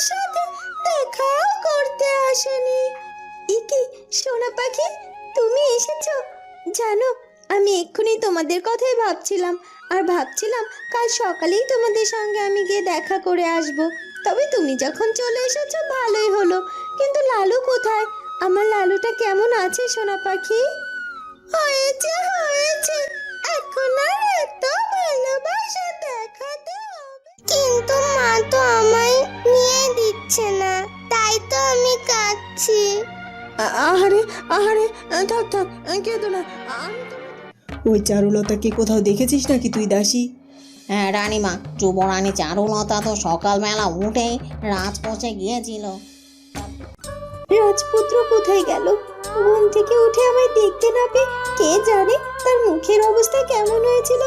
সাথে দেখাও করতে আসেনি। ইকি সোনা পাখি, তুমি এসেছ? জানো, আমি এক্ষুনি তোমাদের কথাই ভাবছিলাম। আর ভাবছিলাম কাল সকালেই তোমাদের সঙ্গে আমি গিয়ে দেখা করে আসব। তবে তুমি যখন চলে এসেছ, ভালোই হলো। কিন্তু লালু কোথায়? আমার লালুটা কেমন আছে, সোনা পাখি? হয়েছে হয়েছে। এখন আর এত ভালোবাসা দেখাতে কিন্তু মা তো আমায় নিয়ে দিচ্ছে না তাই তো আমি কাঁদছি। আহারে আহারে থাক থাক কেঁদো না আমি তো- ওই চারুলতাকে কোথাও দেখেছিস নাকি তুই দাসী? হ্যাঁ রানীমা যুবরানী চারুলতা তো সকালবেলা উঠে রাজপথে গিয়েছিল। রাজপুত্র কোথায় গেল? ঘুম থেকে উঠে আমায় দেখতে না পেয়ে কে জানে তার মুখের অবস্থা কেমন হয়েছিল?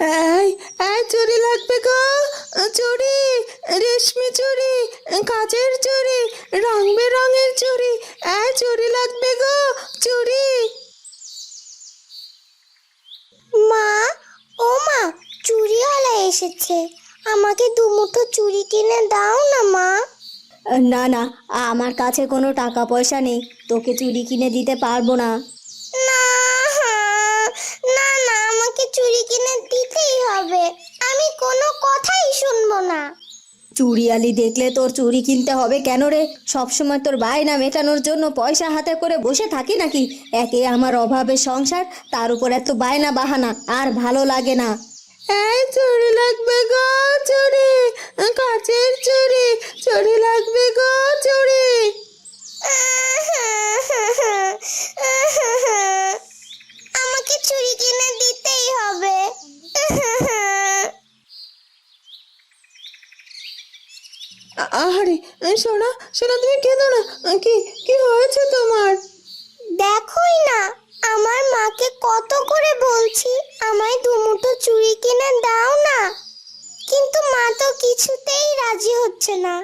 এই এই চুরি লাগবে গো চুরি রেশমি চুরি কাচের চুরি রং বেরঙের চুরি এই চুরি লাগবে গো চুরি মা ও মা চুরিওয়ালা এসেছে। আমাকে দুমুঠো চুরি কিনে দাও না মা। না না আমার কাছে কোনো টাকা পয়সা নেই তোকে চুরি কিনে দিতে পারব না না না আমাকে চুরি কিনে দিতেই হবে আমি কোনো কথাই শুনব না চুরিয়ালি দেখলে তোর চুরি কিনতে হবে কেন রে? সবসময় তোর বায়না মেটানোর জন্য পয়সা হাতে করে বসে থাকি নাকি? একে আমার অভাবে সংসার, তার উপর এত বায়না বাহানা, আর ভালো লাগে না। চুরি লাগবে গো চুরি কাচের চুরি চুরি লাগবে গো চুরি আমাকে চুরি কিনে দিতেই হবে আহারে সোনা সোনা তুমি কেঁদো না কি কি হয়েছে তোমার দেখোই না আমার মাকে কত করে বলছি আমায় দুমুঠো চুড়ি কিনে দাও না কিন্তু মা তো কিছুতেই রাজি হচ্ছে না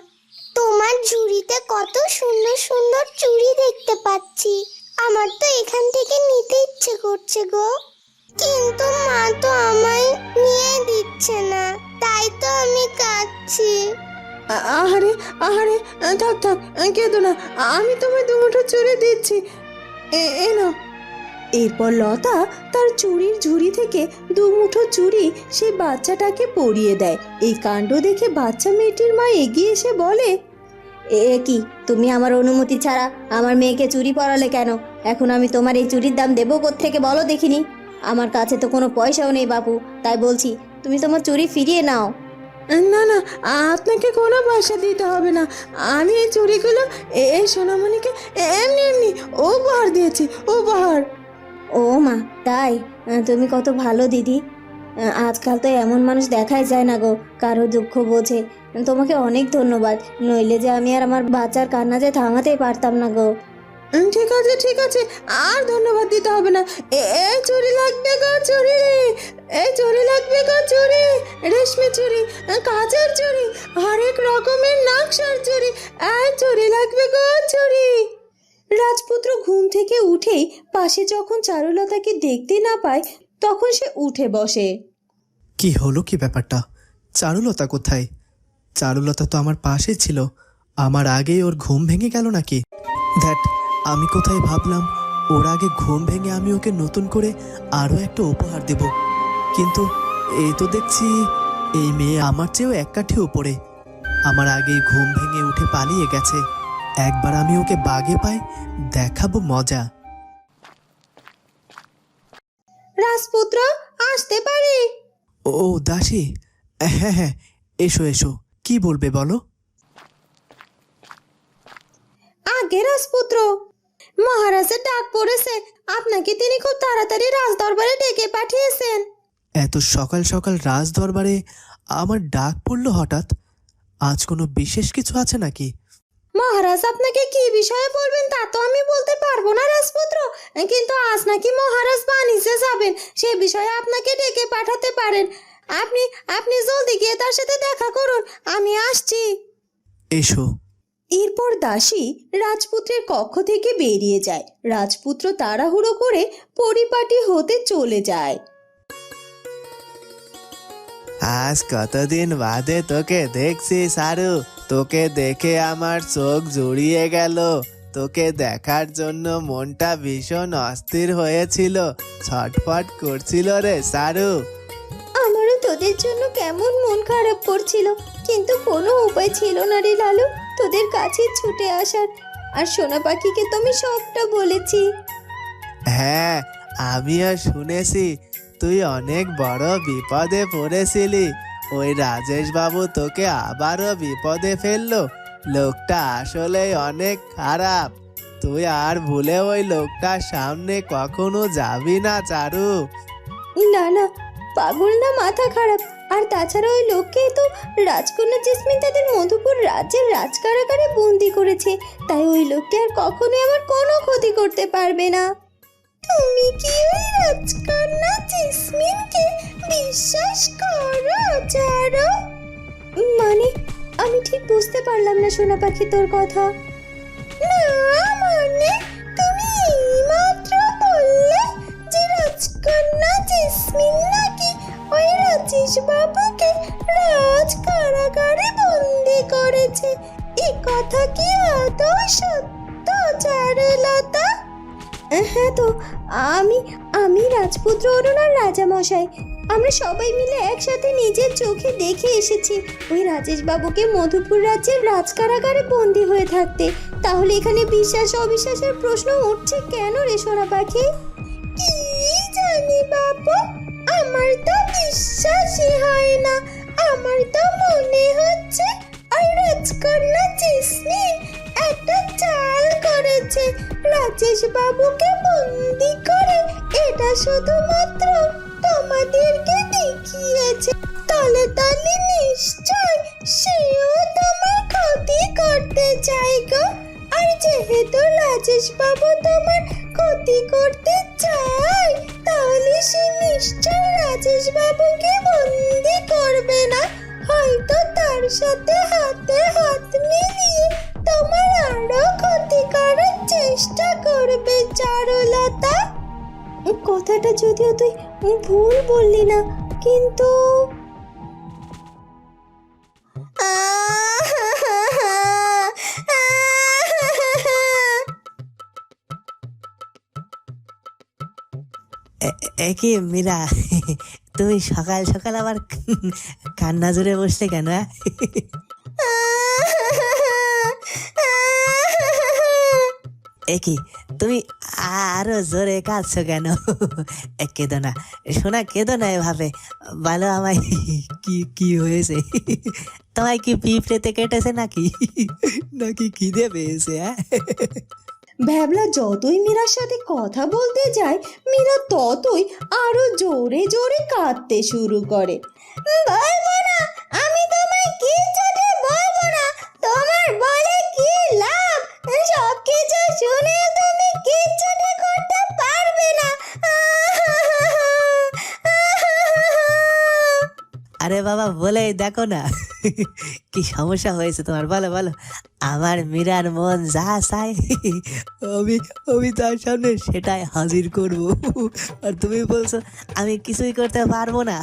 তোমার ঝুড়িতে কত সুন্দর সুন্দর চুড়ি দেখতে পাচ্ছি আমার তো এখান থেকে নিতে ইচ্ছে করছে গো। কিন্তু মা তো আমায় নিয়ে দিচ্ছে না তাই তো আমি কাঁদছি। আ- আহারে আহারে থাক থাক কেঁদো না আমি তোমায় দুমুঠো চুরি দিচ্ছি। এ- এ নাও। এরপর লতা তার চুরির ঝুড়ি থেকে দুমুঠো চুরি সেই বাচ্চাটাকে পরিয়ে দেয়। এই কাণ্ড দেখে বাচ্চা মেয়েটির মা এগিয়ে এসে বলে এ এ কি? তুমি আমার অনুমতি ছাড়া আমার মেয়েকে চুরি পরালে কেন? এখন আমি তোমার এই চুরির দাম দেবো থেকে বলো দেখিনি? আমার কাছে তো কোনো পয়সাও নেই বাপু তাই বলছি তুমি তোমার চুরি ফিরিয়ে নাও। না না আপনাকে কোনো পয়সা দিতে হবে না। আমি এই চুরিগুলো এ- এই সোনামণিকে এমনি এমনি উপহার দিয়েছি উপহার। ও মা তাই? তুমি কত ভালো দিদি। আজকাল তো এমন মানুষ দেখাই যায় না গো কারও দুঃখ বোঝে। তোমাকে অনেক ধন্যবাদ নইলে যে আমি আর আমার বাচ্চার কান্না যে থামাতেই পারতাম না গো। ঠিক আছে ঠিক আছে। আর ধন্যবাদ দিতে হবে না। এই চুরি লাগবে গো চুরি। এই চুরি লাগবে গো চুরি। রেশমি চুরি, কাজের চুরি, হরেক রকমের নকশার চুরি। এই চুরি লাগবে গো চুরি। রাজপুত্র ঘুম থেকে উঠেই পাশে যখন চারুলতাকে দেখতে না পায়, তখন সে উঠে বসে। কি হলো কি ব্যাপারটা? চারুলতা কোথায়? চারুলতা তো আমার পাশে ছিল। আমার আগেই ওর ঘুম ভেঙে গেল নাকি? দ্যাট আমি কোথায় ভাবলাম ওর আগে ঘুম ভেঙে আমি ওকে নতুন করে আরও একটা উপহার দেব। কিন্তু এই তো দেখছি এই মেয়ে আমার চেয়েও এক কাঠি উপরে। আমার আগেই ঘুম ভেঙে উঠে পালিয়ে গেছে। একবার আমি ওকে বাগে পাই দেখাবো মজা। রাজপুত্র আসতে পারে? ও দাসী। হ্যাঁ হ্যাঁ এসো এসো। কি বলবে বলো? আগে রাজপুত্র। মহারাজের ডাক পড়েছে। আপনাকে তিনি খুব তাড়াতাড়ি রাজদরবারে ডেকে পাঠিয়েছেন। এত সকাল সকাল রাজ দরবারে আমার ডাক পড়ল হঠাৎ? আজ কোনো বিশেষ কিছু আছে নাকি? মহারাজ আপনাকে কি বিষয়ে বলবেন তা তো আমি বলতে পারব না রাজপুত্র। কিন্তু আজ নাকি মহারাজ বাণিজ্যে যাবেন সে বিষয়ে আপনাকে ডেকে পাঠাতে পারেন। আপনি আপনি জলদি গিয়ে তার সাথে দেখা করুন আমি আসছি। এসো। এরপর দাসী রাজপুত্রের কক্ষ থেকে বেরিয়ে যায়। রাজপুত্র তাড়াহুড়ো করে পরিপাটি হতে চলে যায়। আজ কতদিন বাদে তোকে দেখছি সারু। তোকে দেখে আমার চোখ জড়িয়ে গেল। তোকে দেখার জন্য মনটা ভীষণ অস্থির হয়েছিল। ছটফট করছিল রে সারু। আমারও তোদের জন্য কেমন মন খারাপ করছিল কিন্তু কোনো উপায় ছিল না রে লালু। তোদের কাছে ছুটে আসার। আর সোনা পাখিকে তো আমি সবটা বলেছি। হ্যাঁ আমিও শুনেছি তুই অনেক বড় বিপদে পড়েছিলি। ওই রাজেশ বাবু তোকে আবারও বিপদে ফেলল। লোকটা আসলে অনেক খারাপ। তুই আর ভুলে ওই লোকটার সামনে কখনো যাবি না চারু। না না পাগল না মাথা খারাপ। আর তাছাড়া ওই লোককে তো রাজকন্যা জেসমিন তাদের মধুপুর রাজ্যের রাজকারাগারে বন্দি করেছে। তাই ওই লোকটি আর কখনোই আমার কোনো ক্ষতি করতে পারবে না। তুমি কি ওই রাজকন্যা জেসমিনকে বিশ্বাস করো চারো মানে আমি ঠিক বুঝতে পারলাম না সোনা পাখি তোর কথা। না মানে তুমি এইমাত্র বললে যে রাজকন্যা জেসমিন নাকি ওই রাজেশ বাবুকে? রাজ কারাগারে বন্দি করেছে। এ কথা কি আদৌ সত্য চারুলতা হ্যাঁ তো, আমি আমি রাজপুত্র অরুণার রাজামশাই। আমরা সবাই মিলে একসাথে নিজের চোখে দেখে এসেছি। ওই রাজেশ বাবুকে মধুপুর রাজ্যের রাজকারাগারে বন্দি হয়ে থাকতে। তাহলে এখানে বিশ্বাস অবিশ্বাসের প্রশ্ন উঠছে কেন রে সোনা পাখি? বিশ্বাসই হয় না। আমার তো মনে হচ্ছে ওই রাজকন্যা জেসমিন একটা চাল করেছে। রাজেশ বাবুকে বন্দি করে এটা শুধুমাত্র তোমাদেরকে দেখিয়েছে। তলে তলে নিশ্চয় সেও তোমার ক্ষতি করতে চাই গো। আর যেহেতু রাজেশ বাবু তোমার ক্ষতি করতে চায়, তাহলে সে নিশ্চয় রাজেশ বাবুকে বন্দি করবে না? হয়তো তার সাথে হাতে হাত মিলিয়ে তোমার আরও ক্ষতি করার চেষ্টা করবে, চারুলতা। কথাটা যদিও তুই ভুল বললি না, কিন্তু একই মীরা? তুমি সকাল সকাল আবার কান্না জুড়ে বসলে কেন? একই তুমি আরও জোরে কাঁদছো কেন? কেঁদো না শোনা কেঁদো না এভাবে, বলো আমায় কি কি হয়েছে? তোমায় কি পিঁপড়েতে কেটেছে নাকি? নাকি খিদে পেয়েছে হ্যাঁ ভ্যাবলা যতই মীরার সাথে কথা বলতে যায়, মীরা ততই আরও জোরে জোরে কাঁদতে শুরু করে। বলে সব কিছু আরে বাবা, বলেই দেখো না। কি সমস্যা হয়েছে তোমার? বলো বলো। আমার মীরার মন যা চায় আমি আমি তার সামনে সেটাই হাজির করব। আর তুমি বলছো আমি কিছুই করতে পারব না।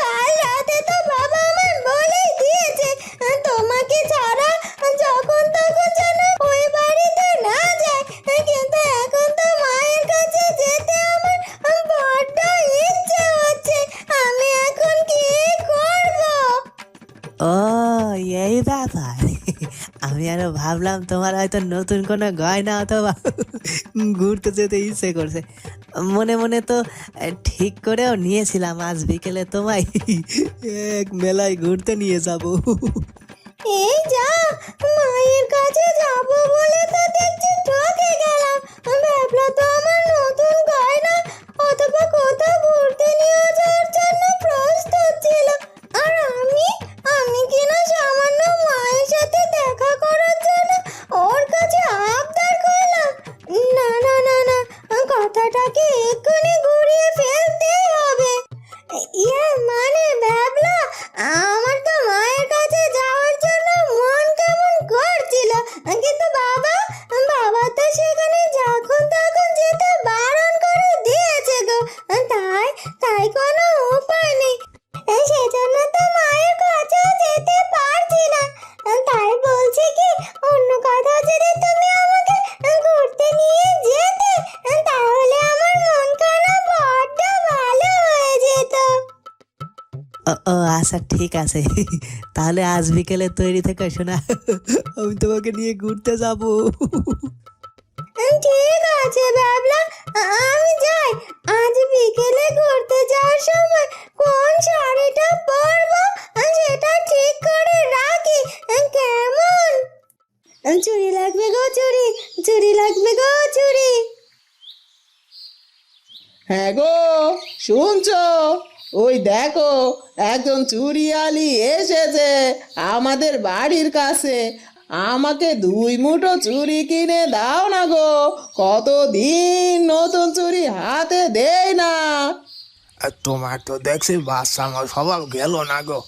কাল রাতে তো বাবা আমার বলে দিয়েছে তোমাকে ছাড়া যখন তখন যেন ওই বাড়িতে না যায় কিন্তু এখন তো মায়ের কাছে যেতে আমার বড্ড ইচ্ছে হচ্ছে আমি এখন কি করব? ও এই ব্যাপার। আমি আরও ভাবলাম তোমার হয়তো নতুন কোনো গয়না অথবা ঘুরতে যেতে ইচ্ছে করছে। মনে মনে তো ঠিক করেও নিয়েছিলাম আজ বিকেলে তোমায়। এক মেলায় ঘুরতে নিয়ে যাব। এই যা, মায়ের কাছে যাব বলে তো দেখছি ঠকে গেলাম। তো আমার নতুন গয়না অথবা কোথাও ঘুরতে নিয়ে যাওয়ার জন্য প্রস্তুত ছিল আর আমি আমি কিনা সামান্য মায়ের সাথে দেখা করার জন্য ওর কাছে ও আচ্ছা ঠিক আছে। তাহলে আজ বিকেলে তৈরি থেকে শোনা আমি তোমাকে নিয়ে ঘুরতে যাব। ঠিক আছে ভাবলাম আমি যাই। আজ বিকেলে ঘুরতে যাওয়ার সময় কোন শাড়িটা পরবো সেটা ঠিক করে রাখি। কেমন? চুরি লাগবে গো চুরি চুরি লাগবে গো চুরি হ্যাঁ গো শুনছো? ওই দেখো, একজন চুরিয়ালি এসেছে আমাদের বাড়ির কাছে। আমাকে দুই মুঠো চুরি কিনে দাও না গো, কতদিন নতুন চুরি হাতে দেয় না। তোমার তো দেখছি বাচ্চা আমার স্বভাব গেল না গো।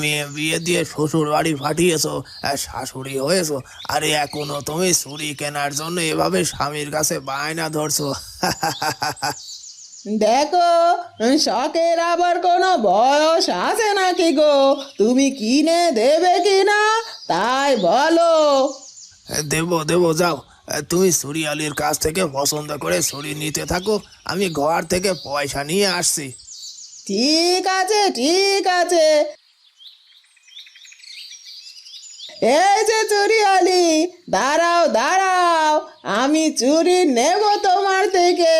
মেয়ে বিয়ে দিয়ে শ্বশুর বাড়ি ফাটিয়েছো আর শাশুড়ি হয়েছো, আরে এখনও তুমি চুরি কেনার জন্য এভাবে স্বামীর কাছে বায়না ধরছো। দেখো শখের আবার কোনো বয়স আছে নাকি গো? তুমি কিনে দেবে কি না তাই বলো। দেবো দেবো যাও। তুমি সুরিয়ালির কাছ থেকে পছন্দ করে ছুরি নিতে থাকো। আমি ঘর থেকে পয়সা নিয়ে আসছি। ঠিক আছে ঠিক আছে। এই যে চুরিয়ালি দাঁড়াও দাঁড়াও। আমি চুরি নেব তোমার থেকে।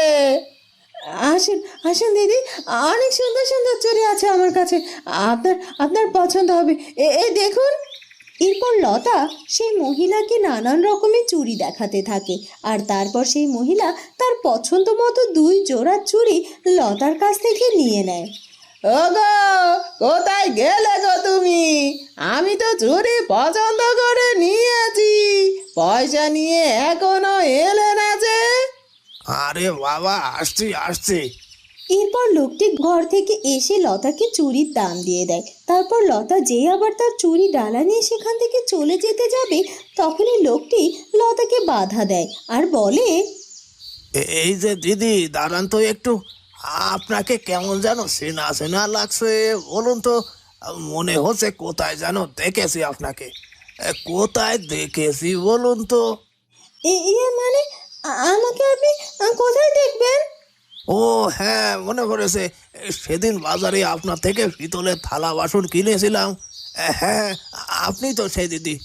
আসুন, আসেন দিদি। অনেক সুন্দর সুন্দর চুরি আছে আমার কাছে। আপনার আপনার পছন্দ হবে। এ- দেখুন। এরপর লতা সেই মহিলাকে নানান রকমের চুড়ি দেখাতে থাকে। আর তারপর সেই মহিলা তার পছন্দ মতো দুই জোড়া চুড়ি লতার কাছ থেকে নিয়ে নেয়। ওগো, কোথায় গেলে গো তুমি? আমি তো চুরি পছন্দ করে নিয়েছি। পয়সা নিয়ে এখনও এলে আরে বাবা আসছি আসছি। এরপর লোকটি ঘর থেকে এসে লতাকে চুরির দাম দিয়ে দেয়। তারপর লতা যেই আবার তার চুরি ডালা নিয়ে সেখান থেকে চলে যেতে যাবে তখনই লোকটি লতাকে বাধা দেয় আর বলে এ- এই যে দিদি দাঁড়ান তো একটু। আপনাকে কেমন যেন চেনা চেনা লাগছে বলুন তো মনে হচ্ছে কোথায় যেন দেখেছি আপনাকে। এ, কোথায় দেখেছি বলুন তো। "এ- মানে আ- আমাকে আপনি ও হ্যাঁ মনে পড়েছে। সেদিন বাজারে আপনার থেকে পিতলের থালা বাসন কিনেছিলাম। হ্যাঁ আপনি তো সেই দিদি।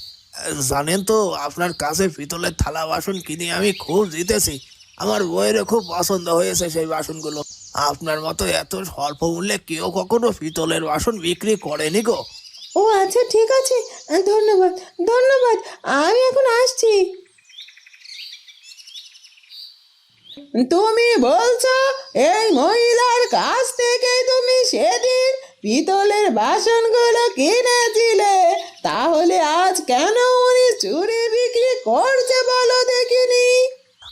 জানেন তো, আপনার কাছে পিতলের থালা বাসন কিনে আমি খুব জিতেছি। আমার বইয়েরও খুব পছন্দ হয়েছে সেই বাসনগুলো। আপনার মতো এত স্বল্প মূল্যে কেউ কখনো পিতলের বাসন বিক্রি করেনি গো। ও আচ্ছা ঠিক আছে। ধন্যবাদ ধন্যবাদ। আমি এখন আসছি। তুমি বলছো এই মহিলার কাছ থেকে তুমি সেদিন পিতলের বাসনগুলো কিনেছিলে? তাহলে আজ কেন উনি চুরি বিক্রি করছে বলো দেখিনি?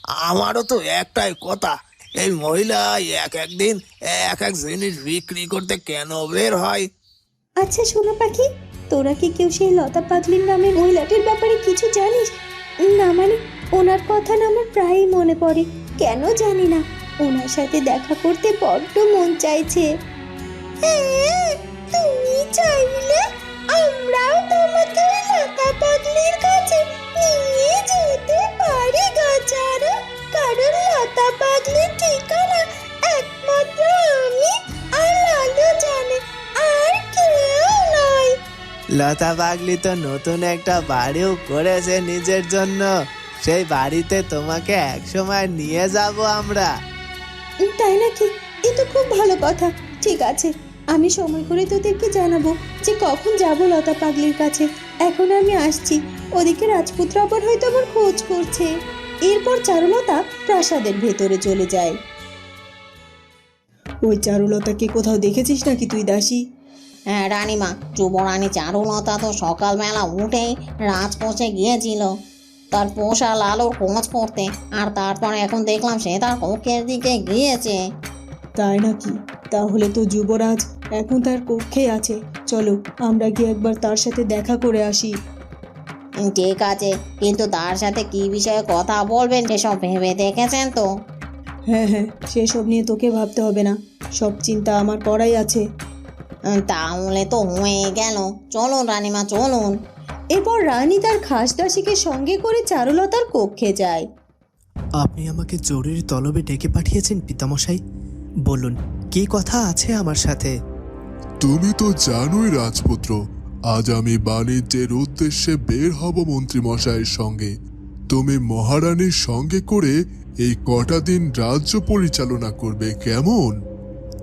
আমারও তো একটাই কথা এই মহিলা এক একদিন এক এক জিনিস বিক্রি করতে কেন বের হয়? আচ্ছা সোনা পাখি তোরা কি কেউ সেই লতা পাগলির নামে মহিলাটির ব্যাপারে কিছু জানিস? না মানে ওনার কথা না আমার প্রায়ই মনে পড়ে। কেন জানি না। ওনার সাথে দেখা করতে বড্ড মন চাইছে। হ্যাঁ, তুমি চাইলে আমরাও তোমাকে লতা পাগলির কাছে নিয়ে যেতে পারি গাছারা কারণ লতা পাগলির ঠিকানা একমাত্র আমি আর লালু জানে আর কেউ নয়। লতা পাগলি তো নতুন একটা বাড়িও করেছে নিজের জন্য। সেই বাড়িতে তোমাকে একসময় নিয়ে যাব আমরা। তাই নাকি? এ তো খুব ভালো কথা। ঠিক আছে আমি সময় করে তোদেরকে জানাব যে কখন যাব লতা পাগলির কাছে। এখন আমি আসছি। ওদিকে রাজপুত্র আবার হয়তো আমার খোঁজ করছে। এরপর চারুলতা প্রাসাদের ভেতরে চলে যায়। ওই চারুলতাকে কোথাও দেখেছিস নাকি তুই দাসী? হ্যাঁ রানীমা যুবরানী চারুলতা তো সকালবেলা উঠেই রাজপোষে গিয়েছিল। তার পোষা লালুর খোঁজ করতে আর তারপর এখন দেখলাম সে তার কক্ষের দিকে গিয়েছে। তাই নাকি? তাহলে তো যুবরাজ এখন তার কক্ষে আছে। চলো আমরা গিয়ে একবার তার সাথে দেখা করে আসি। ঠিক আছে কিন্তু তার সাথে কি বিষয়ে কথা বলবেন সেসব ভেবে দেখেছেন তো? হ্যাঁ হ্যাঁ সেসব নিয়ে তোকে ভাবতে হবে না। সব চিন্তা আমার করাই আছে। তাহলে তো হয়ে গেল। চলুন রানীমা চলুন। এরপর রানী তার খাস দাসীকে সঙ্গে করে চারুলতার কক্ষে যায়। আপনি আমাকে জরুরি তলবে ডেকে পাঠিয়েছেন পিতামশাই। বলুন কি কথা আছে আমার সাথে? তুমি তো জানোই রাজপুত্র আজ আমি বাণিজ্যের উদ্দেশ্যে বের হব মন্ত্রীমশাইয়ের সঙ্গে। তুমি মহারানীর সঙ্গে করে এই কটা দিন রাজ্য পরিচালনা করবে কেমন?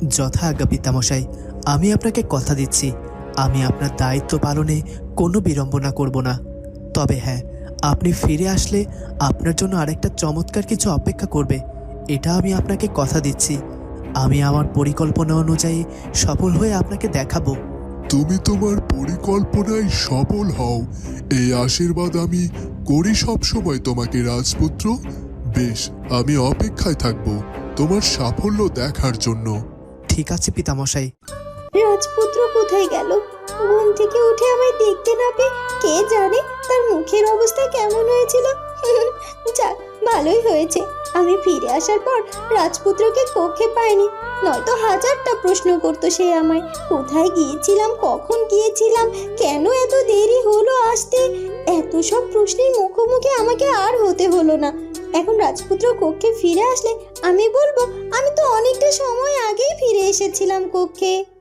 যথা আজ্ঞা পিতামশাই আমি আপনাকে কথা দিচ্ছি। আমি আপনার দায়িত্ব পালনে কোনো বিড়ম্বনা করব না। তবে হ্যাঁ আপনি ফিরে আসলে আপনার জন্য আরেকটা চমৎকার কিছু অপেক্ষা করবে। এটা আমি আপনাকে কথা দিচ্ছি। আমি আমার পরিকল্পনা অনুযায়ী সফল হয়ে আপনাকে দেখাবো। তুমি তোমার পরিকল্পনায় সফল হও। এই আশীর্বাদ আমি করি সব সময় তোমাকে রাজপুত্র। বেশ আমি অপেক্ষায় থাকব তোমার সাফল্য দেখার জন্য। ঠিক আছে পিতামশাই। রাজপুত্র কোথায় গেল? ঘুম থেকে উঠে আমায় দেখতে না পেয়ে কে জানে তার মুখের অবস্থা কেমন হয়েছিল? যাক, ভালোই হয়েছে। আমি ফিরে আসার পর রাজপুত্রকে কক্ষে পাইনি। নয়তো হাজারটা প্রশ্ন করতো সে আমায়, কোথায় গিয়েছিলাম, কখন গিয়েছিলাম, কেন এত দেরি হলো আসতে? এত সব প্রশ্নের মুখোমুখি আমাকে আর হতে হলো না। এখন রাজপুত্র কক্ষে ফিরে আসলে আমি বলব, আমি তো অনেকটা সময় আগেই ফিরে এসেছিলাম কক্ষে।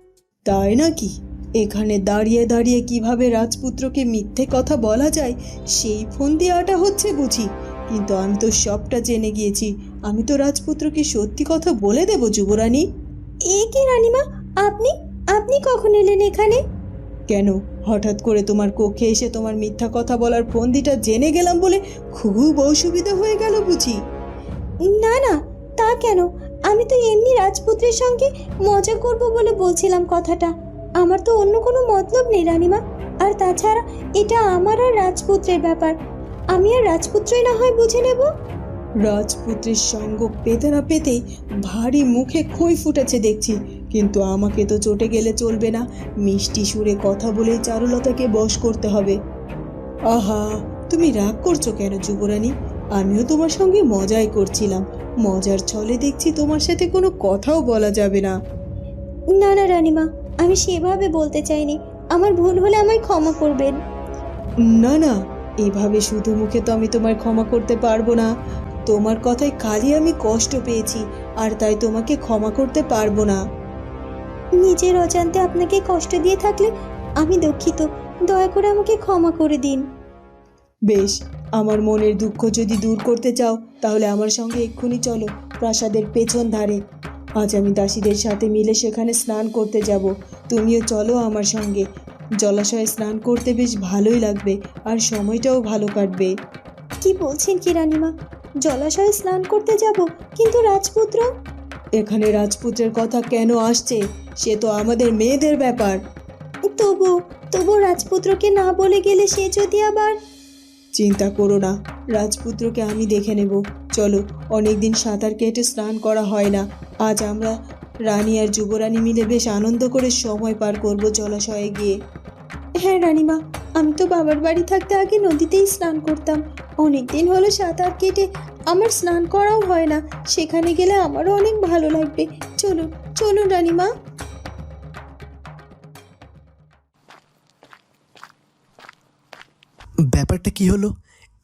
তাই নাকি? এখানে দাঁড়িয়ে দাঁড়িয়ে কীভাবে রাজপুত্রকে মিথ্যে কথা বলা যায় সেই ফোন দেওয়াটা হচ্ছে বুঝি। কিন্তু আমি তো সবটা জেনে গিয়েছি। আমি তো রাজপুত্রকে সত্যি কথা বলে দেব যুবরানী। এ কি রানীমা? আপনি? আপনি কখন এলেন এখানে? কেন? হঠাৎ করে তোমার কক্ষে এসে তোমার মিথ্যা কথা বলার ফন্দিটা জেনে গেলাম বলে খুব অসুবিধা হয়ে গেল বুঝি। না না তা কেন? আমি তো এমনি রাজপুত্রের সঙ্গে মজা করব বলে বলছিলাম কথাটা। আমার তো অন্য কোনো মতলব নেই, রানীমা। আর তাছাড়া এটা আমার আর রাজপুত্রের ব্যাপার। আমি আর রাজপুত্রই না হয় বুঝে নেব? রাজপুত্রের সঙ্গ পেতে না পেতেই ভারী মুখে খই ফুটেছে দেখছি। কিন্তু আমাকে তো চটে গেলে চলবে না। মিষ্টি সুরে কথা বলে চারুলতাকে বশ করতে হবে। আহা, তুমি রাগ করছ কেন যুবরানী? আমিও তোমার সঙ্গে মজাই করছিলাম। মজার ছলে দেখছি তোমার সাথে কোনো কথাও বলা যাবে না। না না রানিমা আমি সেভাবে বলতে চাইনি। আমার ভুল হলে আমায় ক্ষমা করবেন। না না এভাবে শুধু মুখে তো আমি তোমার ক্ষমা করতে পারব না। তোমার কথায় কালই আমি কষ্ট পেয়েছি আর তাই তোমাকে ক্ষমা করতে পারব না। নিজের অজান্তে আপনাকে কষ্ট দিয়ে থাকলে আমি দুঃখিত। দয়া করে আমাকে ক্ষমা করে দিন। বেশ আমার মনের দুঃখ যদি দূর করতে চাও তাহলে আমার সঙ্গে এক্ষুনি চলো প্রাসাদের পেছন ধারে। আজ আমি দাসীদের সাথে মিলে সেখানে স্নান করতে যাব। তুমিও চলো আমার সঙ্গে। জলাশয়ে স্নান করতে বেশ ভালোই লাগবে আর সময়টাও ভালো কাটবে। কি বলছেন কি রানীমা? জলাশয়ে স্নান করতে যাব কিন্তু রাজপুত্র? এখানে রাজপুত্রের কথা কেন আসছে? সে তো আমাদের মেয়েদের ব্যাপার। তবু তবু রাজপুত্রকে না বলে গেলে সে যদি আবার চিন্তা করো না, রাজপুত্রকে আমি দেখে নেব। চলো, অনেকদিন সাঁতার কেটে স্নান করা হয় না। আজ আমরা রানী আর যুবরানী মিলে বেশ আনন্দ করে সময় পার করব জলাশয়ে গিয়ে। হ্যাঁ রানীমা, আমি তো বাবার বাড়ি থাকতে আগে নদীতেই স্নান করতাম। অনেক দিন হলো সাঁতার কেটে আমার স্নান করাও হয় না। সেখানে গেলে আমারও অনেক ভালো লাগবে। চলুন চলুন রানীমা। ব্যাপারটা কি হলো?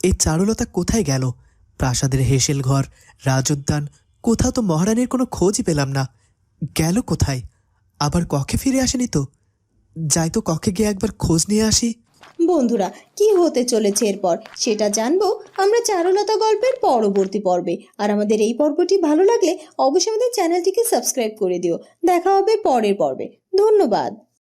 এই চারুলতা কোথায় গেল? প্রাসাদের হেসেল ঘর, রাজোদ্যান, কোথাও তো মহারানীর কোনো খোঁজই পেলাম না। গেল কোথায়? আবার কক্ষে ফিরে আসেনি তো? যাই তো কক্ষে গিয়ে একবার খোঁজ নিয়ে আসি। বন্ধুরা, কি হতে চলেছে এরপর? সেটা জানব আমরা চারুলতা গল্পের পরবর্তী পর্বে। আর আমাদের এই পর্বটি ভালো লাগলে অবশ্যই আমাদের চ্যানেলটিকে সাবস্ক্রাইব করে দিও। দেখা হবে পরের পর্বে। ধন্যবাদ।